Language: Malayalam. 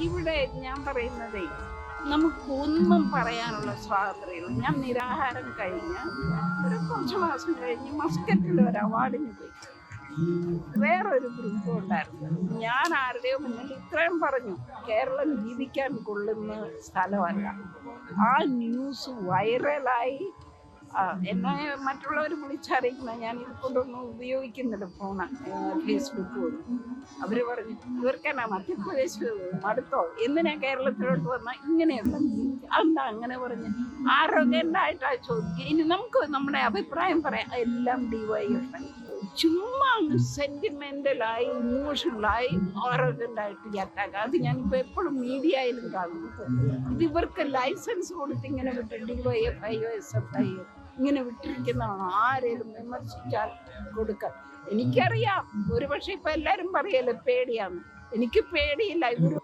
ഇവിടെ ഞാൻ പറയുന്നതേ നമുക്ക് ഒന്നും പറയാനുള്ള സ്വാതന്ത്ര്യമില്ല. ഞാൻ നിരാഹാരം കഴിഞ്ഞ് ഒരു കുറച്ച് മാസം കഴിഞ്ഞ് മസ്കറ്റിൽ ഒരു അവാർഡിന് പോയി. വേറൊരു ഗ്രൂപ്പ് ഉണ്ടായിരുന്നു. ഞാൻ ആരുടെയോ മുന്നിൽ ഇത്രയും പറഞ്ഞു കേരളം ജീവിക്കാൻ കൊള്ളുന്ന സ്ഥലമല്ല. ആ ന്യൂസ് വൈറലായി. എന്നെ മറ്റുള്ളവർ വിളിച്ചറിയിക്കുന്ന ഞാൻ ഇത് കൊണ്ടൊന്നും ഉപയോഗിക്കുന്നില്ല ഫോണ് ഫേസ്ബുക്ക് പോലും. അവർ പറഞ്ഞു ഇവർക്കെന്നാ മധ്യപ്രദേശ് മടുത്തോ എന്തിനാ കേരളത്തിലോട്ട് വന്നാൽ ഇങ്ങനെയുള്ള എന്താ അങ്ങനെ പറഞ്ഞ്? ആരോഗ്യണ്ടായിട്ടാ ചോദിക്കുക. ഇനി നമുക്ക് നമ്മുടെ അഭിപ്രായം പറയാം. എല്ലാം ഡി ഡിവൈഎഫ് ചുമ്മാ സെന്റിമെന്റലായി ഇമോഷണലായി ആരോഗ്യണ്ടായിട്ട് ഈ അറ്റാക്ക് അത് ഞാനിപ്പോൾ എപ്പോഴും മീഡിയയിലും കാണുന്നു ഇത് ഇവർക്ക് ലൈസൻസ് കൊടുത്ത് ഇങ്ങനെ വിട്ട് F I S F I ഇങ്ങനെ വിട്ടിരിക്കുന്നതാണ്. ആരേലും വിമർശിച്ചാൽ കൊടുക്കാൻ എനിക്കറിയാം. ഒരുപക്ഷെ ഇപ്പം എല്ലാരും പറയല്ലേ പേടിയാന്ന് എനിക്ക് പേടിയില്ല. ഇവർ